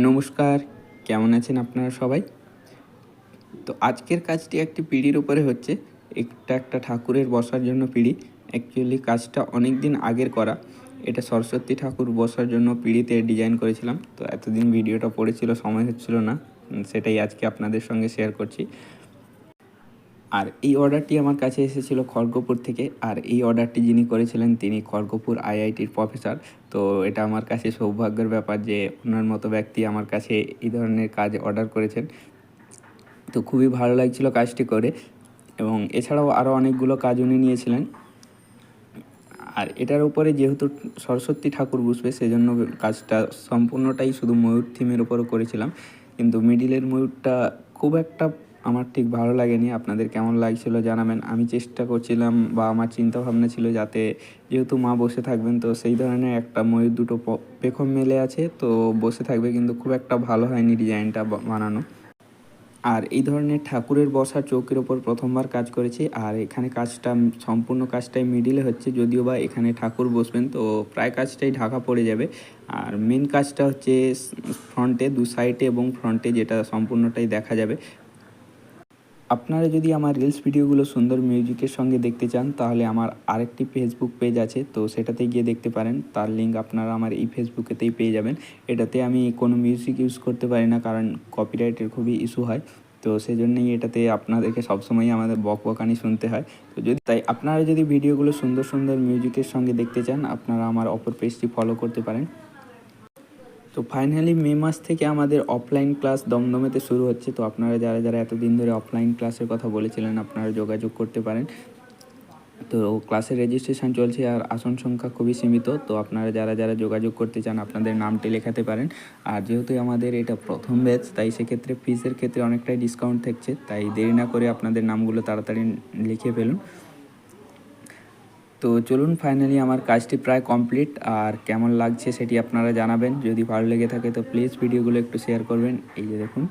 নমস্কার, কেমন আছেন আপনারা সবাই? তো আজকের কাজটি একটি পিঁড়ির উপরে হচ্ছে, একটা একটা ঠাকুরের বসার জন্য পিঁড়ি। অ্যাকচুয়ালি কাজটা অনেক দিন আগের করা। এটা সরস্বতী ঠাকুর বসার জন্য পিঁড়িতে ডিজাইন করেছিলাম। তো এতদিন ভিডিওটা পড়েছিল সময় হচ্ছিল না। সেটাই আজকে আপনাদের সঙ্গে শেয়ার করছি। আর এই অর্ডারটি আমার কাছে এসেছিল খড়গপুর থেকে, আর এই অর্ডারটি যিনি করেছিলেন তিনি খড়গপুর আইআইটির প্রফেসর তো এটা আমার কাছে সৌভাগ্যের ব্যাপার যে ওনার মতো ব্যক্তি আমার কাছে এই ধরনের কাজ অর্ডার করেছেন। তো খুবই ভালো লাগছিল কাজটি করে এবং এছাড়াও আরও অনেকগুলো কাজ উনি নিয়েছিলেন। আর এটার উপরে যেহেতু সরস্বতী ঠাকুর বসবে, সেজন্য কাজটা সম্পূর্ণটাই শুধু ময়ূর থিমের উপরও করেছিলাম। কিন্তু মিডিলের ময়ূরটা খুব একটা আমার ঠিক ভালো লাগেনি। আপনাদের কেমন লাগছিল জানাবেন। আমি চেষ্টা করছিলাম বা আমার চিন্তা ভাবনা ছিল যাতে যেহেতু মা বসে থাকবেন, তো সেই ধরনের একটা ময়ূর দুটো পেখম মেলে আছে, তো বসে থাকবে কিন্তু খুব একটা ভালো হয়নি ডিজাইনটা বানানো। আর এই ধরনের ঠাকুরের বসার চৌকির ওপর প্রথমবার কাজ করেছি, আর এখানে কাজটা, সম্পূর্ণ কাজটাই মিডিলে হচ্ছে, যদিও বা এখানে ঠাকুর বসবেন, তো প্রায় কাজটাই ঢাকা পড়ে যাবে। আর মেন কাজটা হচ্ছে ফ্রন্টে দু সাইডে এবং ফ্রন্টে যেটা সম্পূর্ণটাই দেখা যাবে। আপনারা যদি আমার রিলস ভিডিওগুলো সুন্দর মিউজিকের সঙ্গে দেখতে চান, তাহলে আমার আরেকটি ফেসবুক পেজ আছে, তো সেটাতে গিয়ে দেখতে পারেন। তার লিঙ্ক আপনারা আমার এই ফেসবুকেতেই পেয়ে যাবেন। এটাতে আমি কোনো মিউজিক ইউজ করতে পারি না, কারণ কপিরাইটের খুবই ইস্যু হয়। তো সেই জন্যই এটাতে আপনাদেরকে সবসময়ই আমাদের বক বকানি শুনতে হয়। তো যদি তাই, আপনারা যদি ভিডিওগুলো সুন্দর সুন্দর মিউজিকের সঙ্গে দেখতে চান, আপনারা আমার অপর পেজটি ফলো করতে পারেন। তো ফাইনালি মে মাস থেকে আমাদের অফলাইন ক্লাস দমদমেতে শুরু হচ্ছে। তো আপনারা যারা যারা এতদিন ধরে অফলাইন ক্লাসের কথা বলেছিলেন, আপনারা যোগাযোগ করতে পারেন। তো ক্লাসের রেজিস্ট্রেশন চলছে আর আসন সংখ্যা খুবই সীমিত। তো আপনারা যারা যারা যোগাযোগ করতে চান, আপনাদের নামটি লেখাতে পারেন। আর যেহেতু আমাদের এটা প্রথম ব্যাচ তাই সেক্ষেত্রে ফিজের ক্ষেত্রে অনেকটাই ডিসকাউন্ট থাকছে। তাই দেরি না করে আপনাদের নামগুলো তাড়াতাড়ি লিখে ফেলুন। তো চলুন ফাইনালি আমার কাজটি প্রায় কমপ্লিট আর কেমন লাগছে সেটি আপনারা জানাবেন। যদি ভালো লেগে থাকে তো প্লিজ ভিডিওগুলো একটু শেয়ার করবেন। এই যে দেখুন।